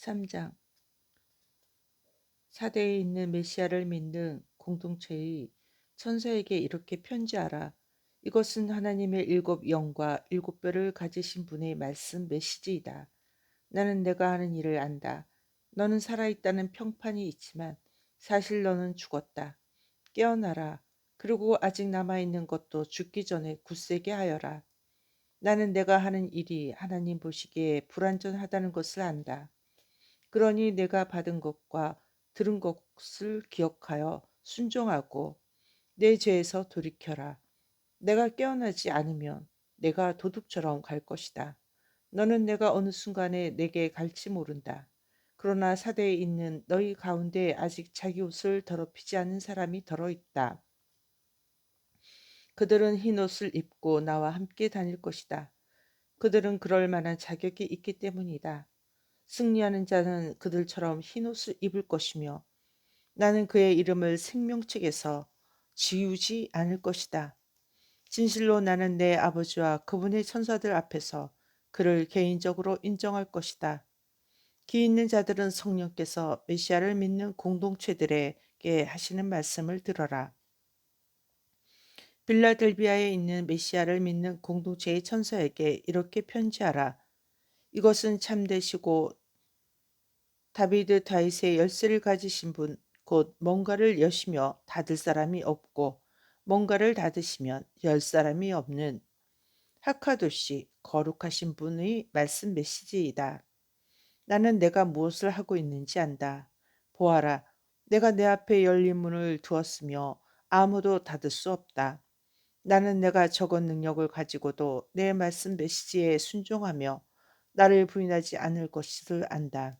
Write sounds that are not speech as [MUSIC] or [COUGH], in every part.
3장 사대에 있는 메시아를 믿는 공동체의 천사에게 이렇게 편지하라. 이것은 하나님의 일곱 영과 일곱 뼈를 가지신 분의 말씀 메시지이다. 나는 내가 하는 일을 안다. 너는 살아있다는 평판이 있지만 사실 너는 죽었다. 깨어나라. 그리고 아직 남아있는 것도 죽기 전에 굳세게 하여라. 나는 내가 하는 일이 하나님 보시기에 불완전하다는 것을 안다. 그러니 내가 받은 것과 들은 것을 기억하여 순종하고 내 죄에서 돌이켜라. 내가 깨어나지 않으면 내가 도둑처럼 갈 것이다. 너는 내가 어느 순간에 내게 갈지 모른다. 그러나 사대에 있는 너희 가운데 아직 자기 옷을 더럽히지 않는 사람이 더러 있다. 그들은 흰 옷을 입고 나와 함께 다닐 것이다. 그들은 그럴 만한 자격이 있기 때문이다. 승리하는 자는 그들처럼 흰 옷을 입을 것이며 나는 그의 이름을 생명책에서 지우지 않을 것이다. 진실로 나는 내 아버지와 그분의 천사들 앞에서 그를 개인적으로 인정할 것이다. 기 있는 자들은 성령께서 메시아를 믿는 공동체들에게 하시는 말씀을 들어라. 빌라델비아에 있는 메시아를 믿는 공동체의 천사에게 이렇게 편지하라. 이것은 참되시고 다비드 다윗의 열쇠를 가지신 분, 곧 뭔가를 여시며 닫을 사람이 없고 뭔가를 닫으시면 열 사람이 없는 하카도시 거룩하신 분의 말씀 메시지이다. 나는 내가 무엇을 하고 있는지 안다. 보아라, 내가 내 앞에 열린 문을 두었으며 아무도 닫을 수 없다. 나는 내가 적은 능력을 가지고도 내 말씀 메시지에 순종하며 나를 부인하지 않을 것을 안다.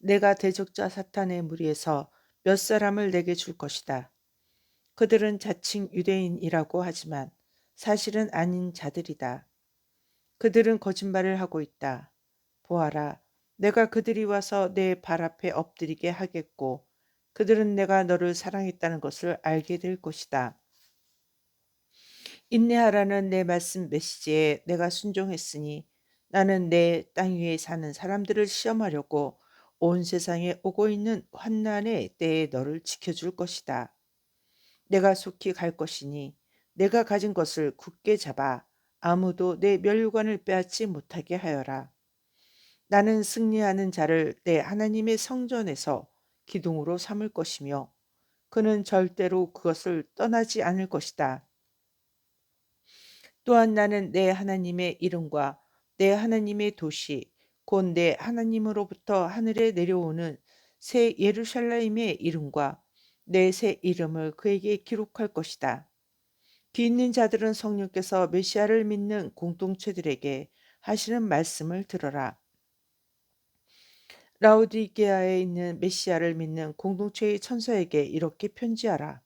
내가 대적자 사탄의 무리에서 몇 사람을 내게 줄 것이다. 그들은 자칭 유대인이라고 하지만 사실은 아닌 자들이다. 그들은 거짓말을 하고 있다. 보아라, 내가 그들이 와서 내 발 앞에 엎드리게 하겠고, 그들은 내가 너를 사랑했다는 것을 알게 될 것이다. 인내하라는 내 말씀 메시지에 내가 순종했으니 나는 내 땅 위에 사는 사람들을 시험하려고 온 세상에 오고 있는 환난의 때에 너를 지켜줄 것이다. 내가 속히 갈 것이니 내가 가진 것을 굳게 잡아 아무도 내 멸관을 빼앗지 못하게 하여라. 나는 승리하는 자를 내 하나님의 성전에서 기둥으로 삼을 것이며 그는 절대로 그것을 떠나지 않을 것이다. 또한 나는 내 하나님의 이름과 내 하나님의 도시 곧내 하나님으로부터 하늘에 내려오는 새 예루살렘의 이름과 내 새 이름을 그에게 기록할 것이다. 귀 있는 자들은 성령께서 메시아를 믿는 공동체들에게 하시는 말씀을 들어라. 라우디게아에 있는 메시아를 믿는 공동체의 천사에게 이렇게 편지하라.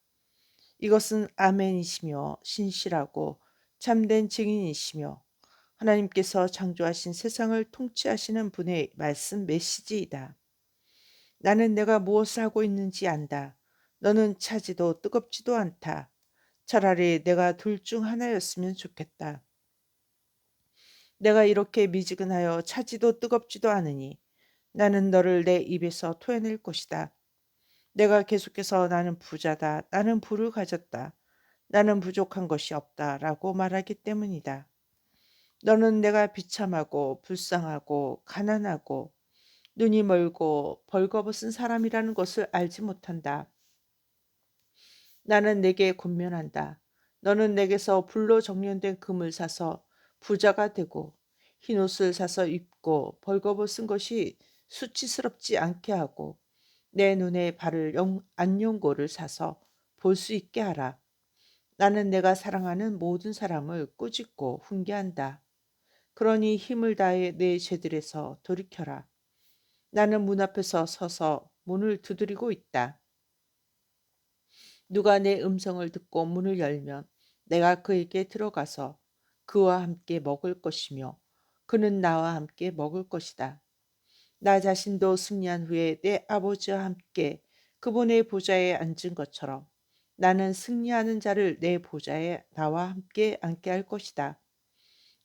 이것은 아멘이시며 신실하고 참된 증인이시며 하나님께서 창조하신 세상을 통치하시는 분의 말씀 메시지이다. 나는 내가 무엇을 하고 있는지 안다. 너는 차지도 뜨겁지도 않다. 차라리 내가 둘 중 하나였으면 좋겠다. 내가 이렇게 미지근하여 차지도 뜨겁지도 않으니 나는 너를 내 입에서 토해낼 것이다. 내가 계속해서 나는 부자다. 나는 부를 가졌다. 나는 부족한 것이 없다. 라고 말하기 때문이다. 너는 내가 비참하고 불쌍하고 가난하고 눈이 멀고 벌거벗은 사람이라는 것을 알지 못한다. 나는 내게 권면한다. 너는 내게서 불로 정련된 금을 사서 부자가 되고 흰 옷을 사서 입고 벌거벗은 것이 수치스럽지 않게 하고 내 눈에 바를 안용고를 사서 볼 수 있게 하라. 나는 내가 사랑하는 모든 사람을 꾸짖고 훈계한다. 그러니 힘을 다해 내 죄들에서 돌이켜라. 나는 문 앞에서 서서 문을 두드리고 있다. 누가 내 음성을 듣고 문을 열면 내가 그에게 들어가서 그와 함께 먹을 것이며 그는 나와 함께 먹을 것이다. 나 자신도 승리한 후에 내 아버지와 함께 그분의 보좌에 앉은 것처럼 나는 승리하는 자를 내 보좌에 나와 함께 앉게 할 것이다.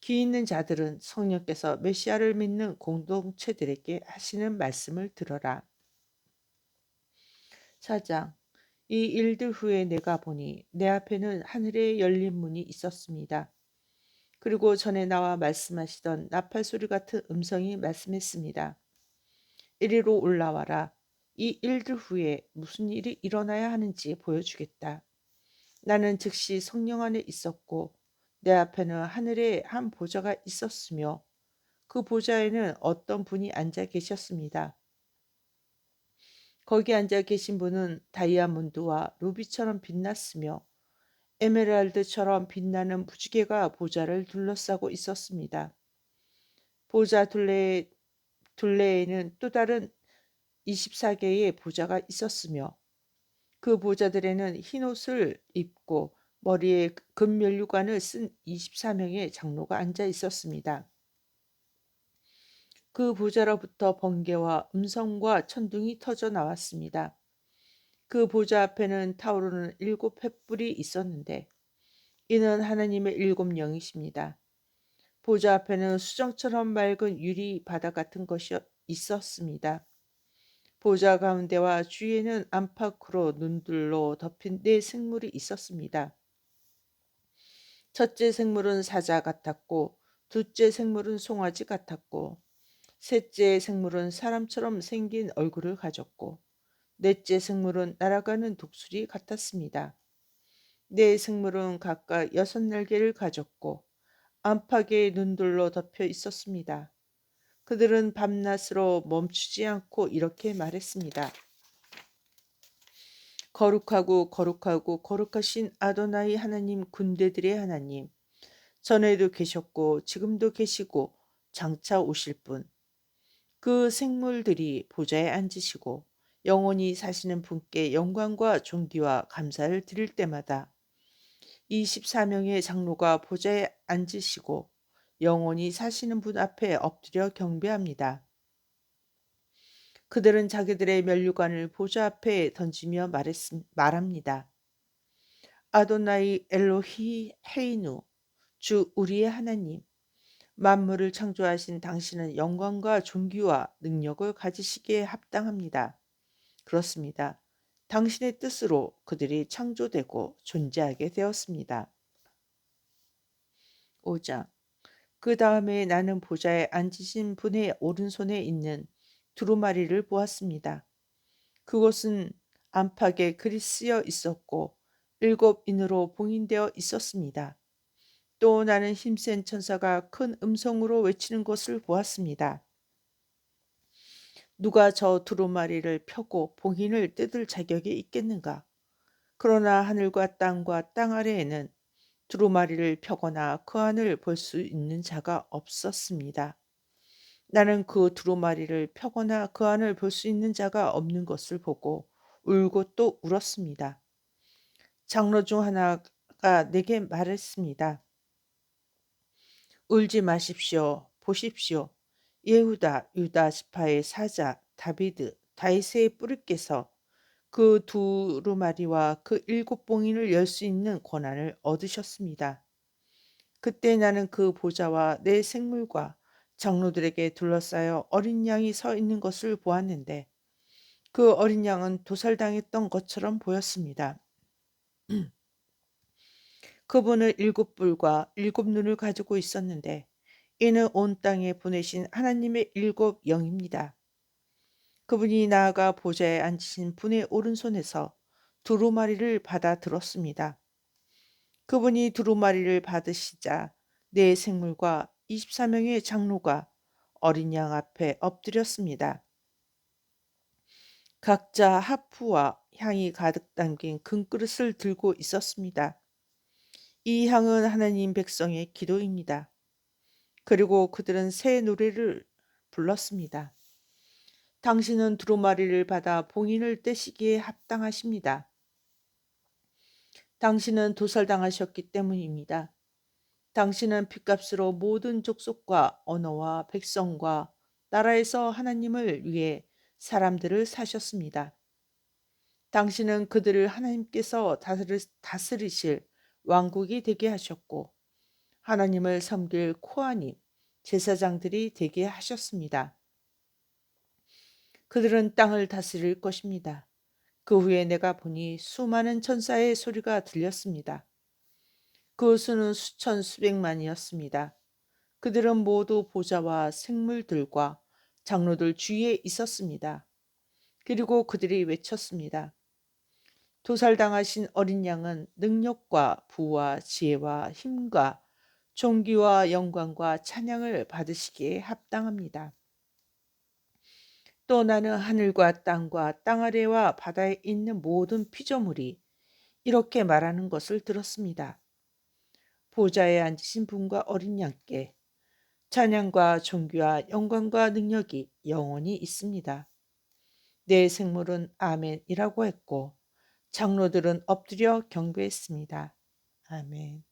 귀 있는 자들은 성령께서 메시아를 믿는 공동체들에게 하시는 말씀을 들어라. 4장 이 일들 후에 내가 보니 내 앞에는 하늘에 열린 문이 있었습니다. 그리고 전에 나와 말씀하시던 나팔 소리 같은 음성이 말씀했습니다. 이리로 올라와라. 이 일들 후에 무슨 일이 일어나야 하는지 보여주겠다. 나는 즉시 성령 안에 있었고 내 앞에는 하늘에 한 보좌가 있었으며 그 보좌에는 어떤 분이 앉아 계셨습니다. 거기 앉아 계신 분은 다이아몬드와 루비처럼 빛났으며 에메랄드처럼 빛나는 무지개가 보좌를 둘러싸고 있었습니다. 보좌 둘레, 둘레에는 또 다른 24개의 보좌가 있었으며 그 보좌들에는 흰 옷을 입고 머리에 금면류관을 쓴 24명의 장로가 앉아 있었습니다. 그 보좌로부터 번개와 음성과 천둥이 터져 나왔습니다. 그 보좌 앞에는 타오르는 일곱 횃불이 있었는데 이는 하나님의 일곱 영이십니다. 보좌 앞에는 수정처럼 맑은 유리 바다 같은 것이 있었습니다. 보좌 가운데와 주위에는 안팎으로 눈들로 덮인 네 생물이 있었습니다. 첫째 생물은 사자 같았고 둘째 생물은 송아지 같았고 셋째 생물은 사람처럼 생긴 얼굴을 가졌고 넷째 생물은 날아가는 독수리 같았습니다. 네 생물은 각각 여섯 날개를 가졌고 안팎에 눈들로 덮여 있었습니다. 그들은 밤낮으로 멈추지 않고 이렇게 말했습니다. 거룩하고 거룩하고 거룩하신 아도나이 하나님 군대들의 하나님 전에도 계셨고 지금도 계시고 장차 오실 분 그 생물들이 보좌에 앉으시고 영원히 사시는 분께 영광과 존귀와 감사를 드릴 때마다 24명의 장로가 보좌에 앉으시고 영원히 사시는 분 앞에 엎드려 경배합니다. 그들은 자기들의 면류관을 보좌 앞에 던지며 말했, 말합니다. 아도나이 엘로히 헤이누 주 우리의 하나님 만물을 창조하신 당신은 영광과 존귀와 능력을 가지시기에 합당합니다. 그렇습니다. 당신의 뜻으로 그들이 창조되고 존재하게 되었습니다. 5장 그 다음에 나는 보좌에 앉으신 분의 오른손에 있는 두루마리를 보았습니다. 그곳은 안팎에 글이 쓰여 있었고 일곱 인으로 봉인되어 있었습니다. 또 나는 힘센 천사가 큰 음성으로 외치는 것을 보았습니다. 누가 저 두루마리를 펴고 봉인을 뜯을 자격이 있겠는가? 그러나 하늘과 땅과 땅 아래에는 두루마리를 펴거나 그 안을 볼 수 있는 자가 없었습니다. 나는 그 두루마리를 펴거나 그 안을 볼 수 있는 자가 없는 것을 보고 울고 또 울었습니다. 장로 중 하나가 내게 말했습니다. 울지 마십시오. 보십시오. 예후다 유다 지파의 사자 다비드 다이스의 뿌리께서 그 두루마리와 그 일곱 봉인을 열 수 있는 권한을 얻으셨습니다. 그때 나는 그 보좌와 내 생물과 장로들에게 둘러싸여 어린 양이 서 있는 것을 보았는데 그 어린 양은 도살당했던 것처럼 보였습니다. [CLEARS THROAT] 그분은 일곱 뿔과 일곱 눈을 가지고 있었는데 이는 온 땅에 보내신 하나님의 일곱 영입니다. 그분이 나아가 보좌에 앉으신 분의 오른손에서 두루마리를 받아 들었습니다. 그분이 두루마리를 받으시자 내 생물과 24명의 장로가 어린 양 앞에 엎드렸습니다. 각자 하프와 향이 가득 담긴 금그릇을 들고 있었습니다. 이 향은 하나님 백성의 기도입니다. 그리고 그들은 새 노래를 불렀습니다. 당신은 두루마리를 받아 봉인을 떼시기에 합당하십니다. 당신은 도살당하셨기 때문입니다. 당신은 핏값으로 모든 족속과 언어와 백성과 나라에서 하나님을 위해 사람들을 사셨습니다. 당신은 그들을 하나님께서 다스리실 왕국이 되게 하셨고 하나님을 섬길 코아님, 제사장들이 되게 하셨습니다. 그들은 땅을 다스릴 것입니다. 그 후에 내가 보니 수많은 천사의 소리가 들렸습니다. 그 수는 수천 수백만이었습니다. 그들은 모두 보좌와 생물들과 장로들 주위에 있었습니다. 그리고 그들이 외쳤습니다. 도살당하신 어린 양은 능력과 부와 지혜와 힘과 존귀와 영광과 찬양을 받으시기에 합당합니다. 또 나는 하늘과 땅과 땅 아래와 바다에 있는 모든 피조물이 이렇게 말하는 것을 들었습니다. 보좌에 앉으신 분과 어린 양께 찬양과 존귀와 영광과 능력이 영원히 있습니다. 내 생물은 아멘이라고 했고 장로들은 엎드려 경배했습니다. 아멘.